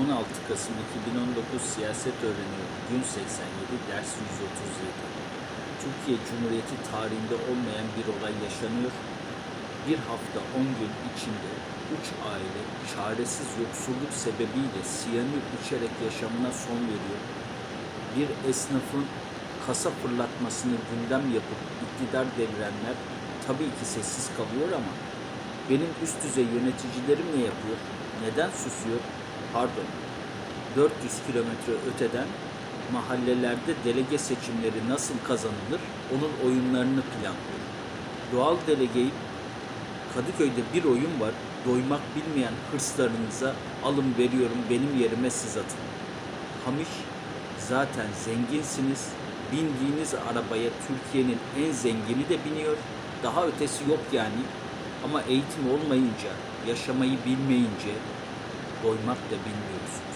16 Kasım 2019 siyaset öğreniyorum. Gün 87, ders 137. Türkiye Cumhuriyeti tarihinde olmayan bir olay yaşanıyor. Bir hafta 10 gün içinde 3 aile çaresiz yoksulluk sebebiyle siyanür içerek yaşamına son veriyor. Bir esnafın kasa fırlatmasını gündem yapıp iktidar devirenler tabii ki sessiz kalıyor ama benim üst düzey yöneticilerim ne yapıyor? Neden susuyor? Pardon. 400 kilometre öteden mahallelerde delege seçimleri nasıl kazanılır onun oyunlarını planlıyor. Doğal delegeyi Kadıköy'de bir oyun var. Doymak bilmeyen hırslarınıza alın veriyorum benim yerime siz atın. Hamiş zaten zenginsiniz. Bindiğiniz arabaya Türkiye'nin en zengini de biniyor. Daha ötesi yok yani. Ama eğitim olmayınca, yaşamayı bilmeyince doymak da bilmiyoruz.